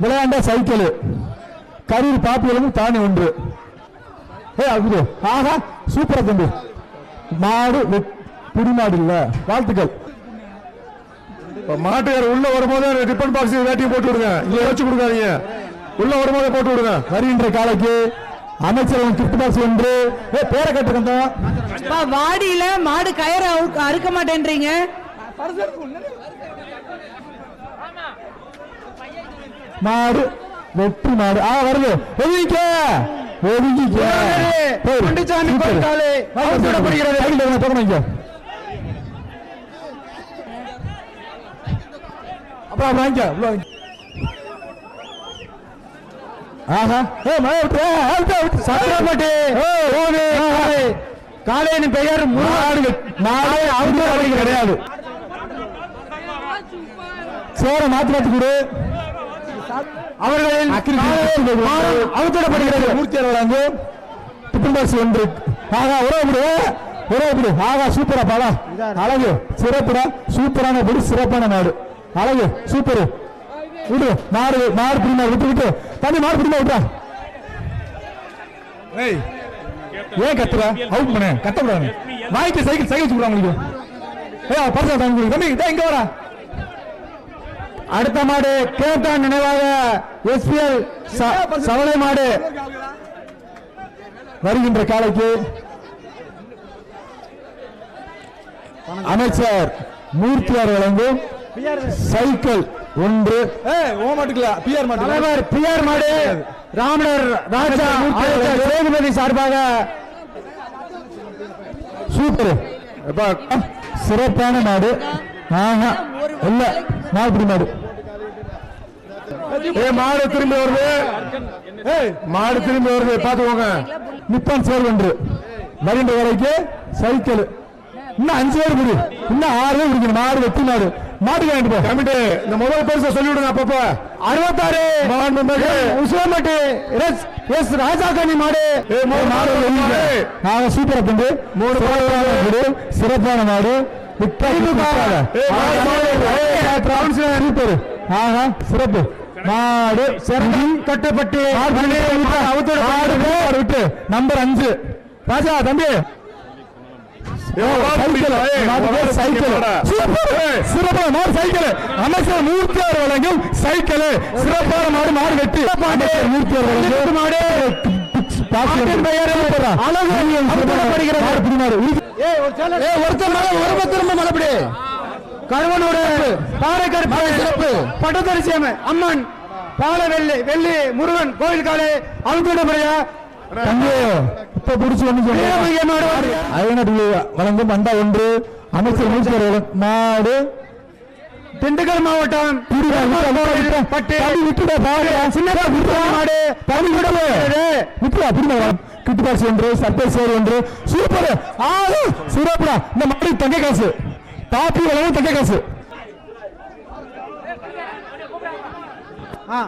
விளையாண்ட சைக்கிள். கரூர் பாப்பியலும் தானே ஒன்று. ஏ அது ஆஹா சூப்பரா தம்பி. மாடு வெட்- புடி மாடு இல்ல. வாழ்த்துக்கள். மாட்டுக்கார உள்ள வரும்போது டிஃபன் பாக்ஸ் வேட்டியை போட்டு விடுங்க. இங்க வச்சு கொடுக்காதீங்க. உள்ள வரும்போது போட்டு விடுங்க. வருகின்ற காலைக்கு அமைச்சர் கிஃப்ட் பாக்ஸ் ஒன்று. ஏ பேரை கட்டுக்கந்தா அப்பா, வாடியில மாடு கயிறு அறுக்க மாட்டேன்றீங்க. மாடு வெற்றி மாடு. ஆ வருது. சூப்பர். கோயில் காளை. வாங்க, அவசரப்படுகிறது. வாங்க, பக்கம் வாங்க. அப்புறம் வாங்கிக்க. உள்ள வாங்கிக்க. ஆஹா. ஏ மழை விட்டு அவுட் அவுட் சத்திரப்பட்டி. ஓ ஓடு. காளையின் பெயர் மாடு மாடு அவுட் கிடையாது. சேர மாத்தி அவர்களின் அவுத்திடப்படுகிறது. மூர்த்தியார் வழங்கு டிஃபன் பாக்ஸ் ஒன்று. ஆகா உறவு விடு உறவு விடு. ஆகா சூப்பரா பாடா அழகு சிறப்புடா சூப்பரான படி சிறப்பான நாடு. அழகு சூப்பர். விடு மாடு மாடு பிடிமா விட்டு விட்டு. தண்ணி மாடு பிடிமா விட்டுறா. ஏய். ஏன் கத்துற? அவுட் பண்ண. கத்தக்கூடாது வாய்க்கு சைக்கிள் சைக்கிள் சொல்றாங்க உங்களுக்கு. ஏய் பரிசா தாங்க தம்பி இங்க வரா அடுத்த மாடு கேப்டன் நினைவாக எஸ்பிஎல் சவளை மாடு. வருகின்ற காலைக்கு அமைச்சர் மூர்த்தியார் வழங்கும் சைக்கிள் ஒன்று. பிஆர் தலைவர் பிஆர் மாடு ராமணர் ராஜா சேதுபதி சார்பாக சூப்பர். சிறப்பான மாடு. இல்ல நாகப்படி மாடு. ஏ மாடு திரும்பி வருது. மாடு திரும்பி வருது. பாத்துக்கோங்க நிப்பான் சேர் ஒன்று வருகின்ற வேலைக்கு சைக்கிள். இன்னும் அஞ்சு பேர் குடி. இன்னும் ஆறு பேர் குடிக்கணும். மாடு வெட்டி மாடு. மாட்டுக்கு வாங்கிட்டு கமிட்டி இந்த முதல் பரிசை சொல்லி விடுங்க அப்பப்ப. அறுபத்தாறு. மாண்புமிகு உசிலம்பட்டி. எஸ் எஸ் ராஜாக்கண்ணி மாடு. மாடு நாங்க சூப்பரா தந்து மூணு சிறப்பான மாடு. ஆஹா சிறப்பு. மாடு சிறப்பு கட்டுப்பட்டு விட்டு. நம்பர் அஞ்சு. ராஜா தம்பி. சிறப்பான மாடு சைக்கிள். அமைச்சர் மூர்த்தியார் வழங்கும் சைக்கிள். சிறப்பான மாடு மாடு வெட்டி. மூர்த்தியார் வழங்கும். மாடு. பெயர் அழகு. மாடு ஒருத்தர் மேல பத்து திரும்ப மலைப்படி கழுவனோடு பாறைக்கருப்பு சிறப்பு. பட்டத்தரிசி அம்மன் பால வெள்ளி வெள்ளி முருகன் கோயில் காலை. ஐநூறு வழங்கும் அண்டா ஒன்று அமைச்சர் மாடு. திண்டுக்கல் மாவட்டம். பட்டு. விட்டுடா சின்னதா விட்டுடா. மாடு. விடவே விட்டுடா. பிடிமா கிட்டு காசு ஒன்று சர்ப்ரைஸ் சேர் ஒன்று சூப்பர். ஆளு சிறப்புடா இந்த மாதிரி தங்க காசு. பாப்பி வளவும் தங்க காசு. ஆ.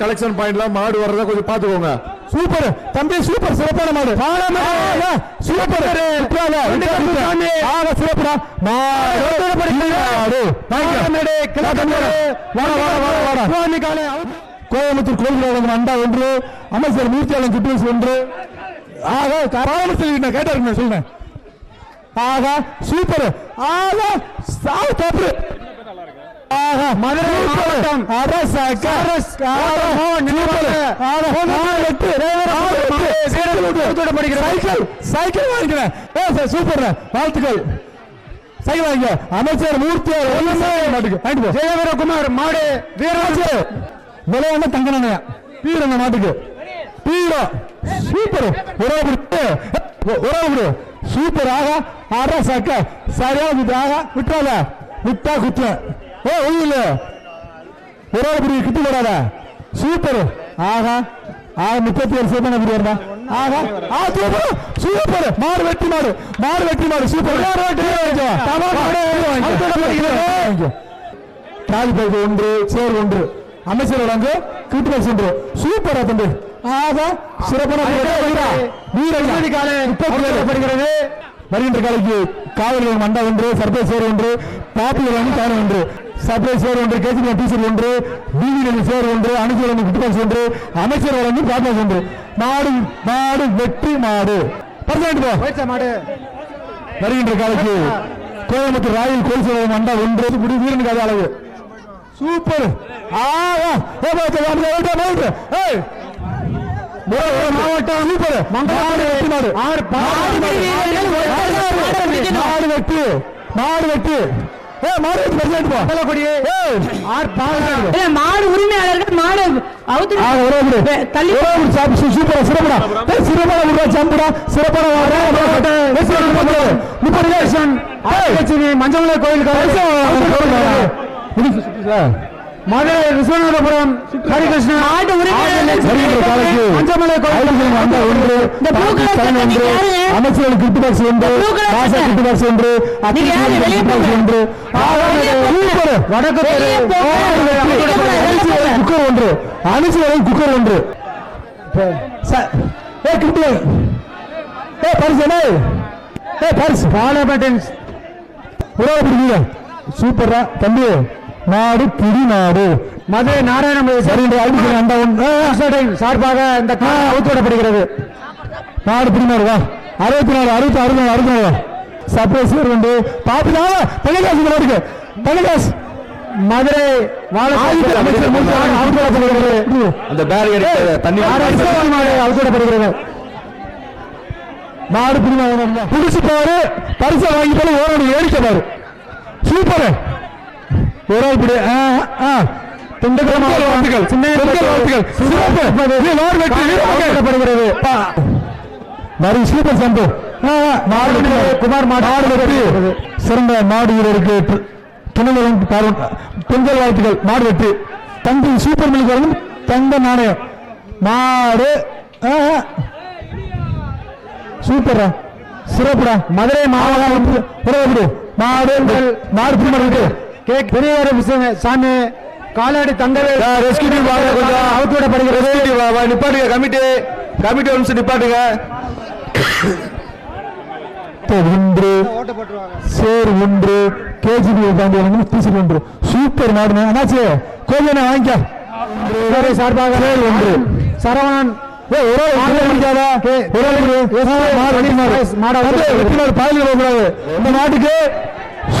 கலெக்ஷன் பாயிண்ட்ல மாடு வர்றத கொஞ்சம் பாத்துக்கோங்க சூப்பர் தம்பி சூப்பர் சிறப்பான மாடு. சூப்பர் சிறப்புடா. கோயம்புத்தூர் வழங்கும் அண்டா ஒன்று. அமைச்சர் மூர்த்தியாளன் குட்டீஸ் ஒன்று. ஆக காரணத்தில் நான் கேட்டாருங்க சொல்றேன். ஆகா சூப்பர் ஆகா சாவு தப்பு ஆகா மதுரை மாவட்டம் அரச சைக்கிள். வாங்கிக்கிறேன். சூப்பர் வாழ்த்துக்கள். சைக்கிள் வாங்கிக்க. அமைச்சர் போ. ஜெயவீரகுமார் மாடு வீரராஜு. விளையாண்ட தங்கனனையா பீரங்க மாட்டுக்கு. பீரோ. சூப்பர் உறவு விட்டு உறவு விடு சூப்பர் ஆகா ஆறா சக்க சரியா விட்டு ஆகா விட்டுறாத விட்டா குத்த ஓ ஒய்யில உறவு பிடி கிட்டு வராத சூப்பர் ஆகா ஆக முப்பத்தி ஏழு சேர்த்தான பிடி வருதா? ஆகா ஆ சூப்பர் சூப்பர் மாடு வெட்டி மாடு. மாடு வெட்டி மாடு. சூப்பர் தாலி பைக்கு ஒன்று சேர் ஒன்று. அமைச்சர் வழங்கு. கிரிட்டிகல்ஸ் ஒன்று. சூப்பரா தம்பி. ஆக சிறப்பான காலை வருகின்ற காலைக்கு காவலர் மண்டா ஒன்று சர்ப்ரைஸ் சேர் ஒன்று பாப்புலர் அணி தானே ஒன்று. சர்ப்ரைஸ் சேர் ஒன்று கேஜிபி டீச்சர் ஒன்று டிவி சேர் ஒன்று ஒன்று குட்டுபாஸ் ஒன்று அமைச்சர் வழங்கும் பாப்பாஸ் ஒன்று மாடு மாடு வெற்றி மாடு மாடு வருகின்ற காலைக்கு கோயம்புத்தூர் ராயல் கோல்சேவை மண்டா ஒன்று முடி வீரன் கதை அளவு சூப்பர் மாவட்டம் சூப்பர் மாடு வெற்றி மாடு ஆறு மாடு வெட்டு மாடு வெட்டு ஏ மாடு வெட்டி பர்சன்ட் போ. கொடி. ஆறு பால் இல்ல, மாடு உரிமையாளர்கள் மாடு அவுத்து ஆ, ஒரே ஒரு தள்ளி ஒரே ஒரு சாப்~ சூப்பரா, சிறப்புடா. ஏய், சிறப்பான விடுறா, ஜம்புடா. சிறப்பான வாடா. முப்பது. ஏய், மஞ்சமலை கோயில் மதுரை விஸ்வநாதபுரம் ஹரிகிருஷ்ணன் ஐதுகள் வந்தா ஒன்று? அமைச்சர்கள் கிஃப்ட் பாக்ஸ் ஒன்று சட்டை. கிஃப்ட் பாக்ஸ் ஒன்று. ஒன்று வடக்கு. குக்கர் ஒன்று அனுசு குக்கர் ஒன்று ஏ கிஃப்ட் ஏ பரிசு என்ன? ஏ பரிசு. பாலபட்டன் உறவு பிடிக்குங்க சூப்பரா தம்பி நாடு பிடி நாடு. மதுரை ஒன்று சார்பாக இந்த அவுத்துவிடப்படுகிறது நாடு பிடி நாடு வா. அறுபத்தி நாலு அறுபத்தி அறுபத்தி நாலு அறுபத்தி நாலு சர்ப்ரைஸ் உண்டு. பாப்பினால தனிகாசு இந்த நாட்டுக்கு தனிகாசு மதுரை அந்த பேரியர் தண்ணி அவுத்துவிடப்படுகிறது நாடு பிடிவாங்க புடிச்சு பாரு. பரிசை வாங்கி போல ஓரடி ஏறிக்க பாரு. சூப்பர். ஒரு இப்படி ஆ, ஆ. திண்டுக்கல் வாழ்த்துக்கள் திண்டுக்கல் வாழ்த்துக்கள் சிறப்பு நாடு வெற்றி வீரப்படுகிறது மறு சூப்பர் சம்பு. குமார் மாடு வெற்றி சிறந்த மாடு வீரருக்கு து- துணைநலம் பாரும் பெண்கள் வாழ்த்துக்கள். மாடு வெற்றி சூப்பர் மில்க் வரும் தங்க நாணயம். மாடு. சூப்பர்ரா. சிறப்புடா. மதுரை மாவட்டம் உறவு மாடு மாடு கேக் பெரியவர் சாமி காலாடி தங்கவே ரெஸ்கியூ டீம் வாங்க கொஞ்சம். அவுத்துவிடப்படுகிறது ரெஸ்கியூ டீம் நிப்பாட்டுங்க கமிட்டி. கமிட்டி ஒரு நிமிஷம் நிப்பாட்டுங்க. ஒன்று சேர் ஒன்று கேஜிபி தாண்டி வந்து டீசல் ஒன்று. சூப்பர் மாடுங்க அண்ணாச்சி கோயிலை வாங்கிக்க. சார்பாக சேர் ஒன்று. சரவணன். இந்த மாட்டுக்கு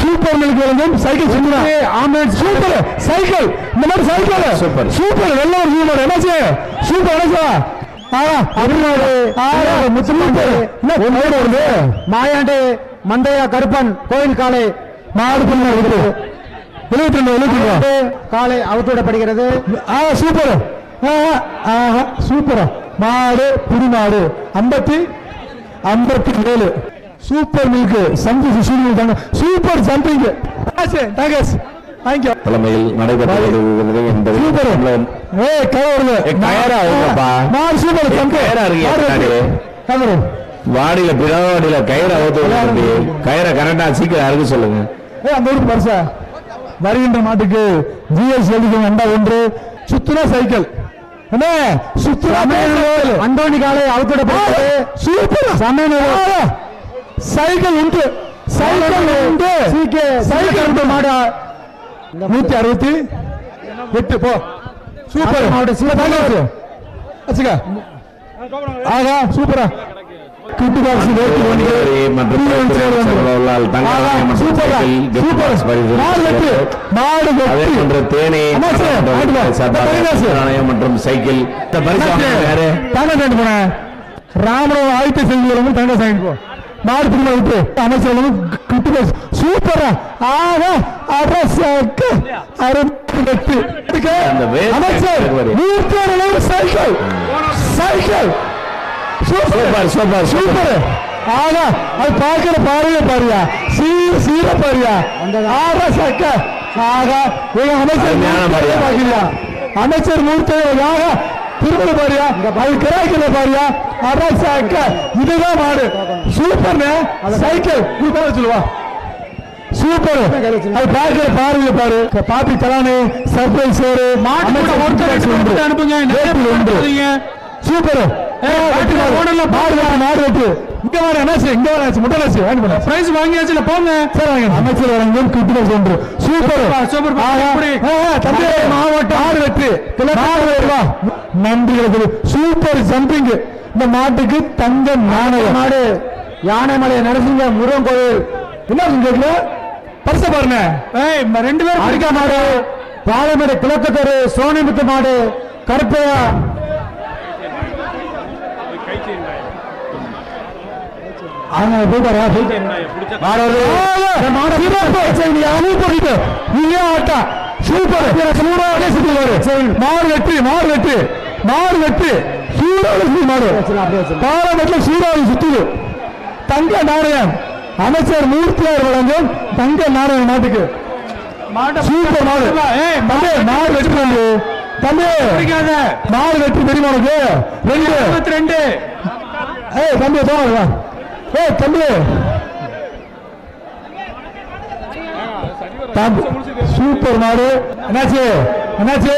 சூப்பர் மில்க் வழங்கும் சைக்கிள் சுற்றுலா ஆம்புலன்ஸ் சூப்பர். சைக்கிள். இந்த மாதிரி சைக்கிள். சூப்பர். சூப்பர். நல்ல ஒரு சூப்பர். என்னாச்சு? சூப்பர் என்னாச்சா? மாயாண்டி மந்தையா கருப்பன் கோயில் காலை மாடு எழுபத்தி ரெண்டு எழுபத்தி ரெண்டு. காலை அவுத்துவிடப்படுகிறது ஆ சூப்பர். ஆஹா சூப்பரா. மாடு புடி மாடு. ஐம்பத்தி ஐம்பத்தி ஏழு. சூப்பர் மில்க் சந்தோஷ் சூரியன் தாங்க. சூப்பர் ஜம்பிங் தாங்கஸ் தேங்க்யூ தலைமையில் நடைபெற்று வருகிறது என்பது சூப்பர் ஏய் கவர்ல கயரா இருக்குப்பா. மாடு சூப்பர் ஜம்ப் கயரா இருக்கு, பின்னாடி. கவரு வாடியில பிறவாடியில கயிறை அவுத்து தம்பி. கயிறை கரெக்டா சீக்கிரம் அறுக்க சொல்லுங்க. ஏய் அந்த ஊருக்கு பரிசா வருகின்ற மாட்டுக்கு ஜிஎஸ் எழுதிக்கும் அண்டா ஒன்று சுத்துனா சைக்கிள். என்ன? சுத்துனா சைக்கிள். அந்தோணி காலை அவுத்துவிடப்படுகிறது சூப்பர். சமையல் சைக்கிள் உண்டு. சைக்கிள் உண்டு. சைக்கிள் உண்டு. மாடா. நூத்தி அறுபத்தி எட்டு போ. சூப்பர். மாவட்ட மாவட்ட வச்சுக்க. ஆகா சூப்பரா. மற்றும் சைக்கிள். ராமராவ் ஆதித்த செல்வங்களும் தங்க சாப்பிட்டு போ. மாடு பிடிமா விட்டு. அமைச்சர்களும் கிட்டு சூப்பரா ஆக அரசக்க அமைச்சர் cycle. Cycle. Super. Super super ஆனா அது பார்க்கிற பாருங்க பாருயா. சீர சீர பாருயா. ஆக சக்க. ஆக அமைச்சர் அமைச்சர் மூர்த்தியாக திரும்ப பாரியா? அது கிராய்க்கல பாரியா? அதான் சக்க. இதுதான் மாடு. சூப்பர்னு சைக்கிள். சூப்பர். சொல்லுவா சூப்பர் அது பார்க்கிற பாருங்க பாரு. பாப்பி தலானு சர்ப்ரைஸ் சேரு. அனுப்புங்க. சூப்பர். மாடு வெட்டு. இங்க வர என்னாச்சு இங்க வர என்னாச்சு முட்டை வாங்கி போன பிரைஸ் வாங்கியாச்சுல போங்க. சரி வாங்க. அமைச்சர் வழங்கும் கிஃப்ட் ஒன்று. சூப்பர் சூப்பர் தம்பி மாவட்டம். ஆறு வெற்றி. நாலு வா நன்றி சூப்பர் ஜம்பிங் இந்த மாட்டுக்கு தங்க நாணயம். மாடு யானைமலை நரசிங்க முருகன் கோயில். என்ன கேட்கல பரிசு பாருங்க. ரெண்டு பேரும் அடிக்கா மாடு பாலமேடு கிழக்கத்தரு சோனிமுத்து மாடு கருப்பையா. அவங்க போயிட்டாரா சூப்பர் சூடாக சுத்துவாரு மாறு வெற்றி மாறு வெற்றி மாறு வெற்றி சூடாக சுத்தி மாடு பாலமேட்டில் சூடாக சுத்துது. தங்க நாணயம் அமைச்சர் மூர்த்தியார் வழங்கும் தங்க நாணயம் நாட்டுக்கு சூப்பர் மாடு. மாடு வெற்றி தம்பி. தம்பி. மாடு வெற்றி தெரியுமா உனக்கு? ரெண்டு. ரெண்டு. ஏய் தம்பி போங்க ஏய் தம்பி. தம்பி. சூப்பர் மாடு. என்னாச்சு? என்னாச்சு?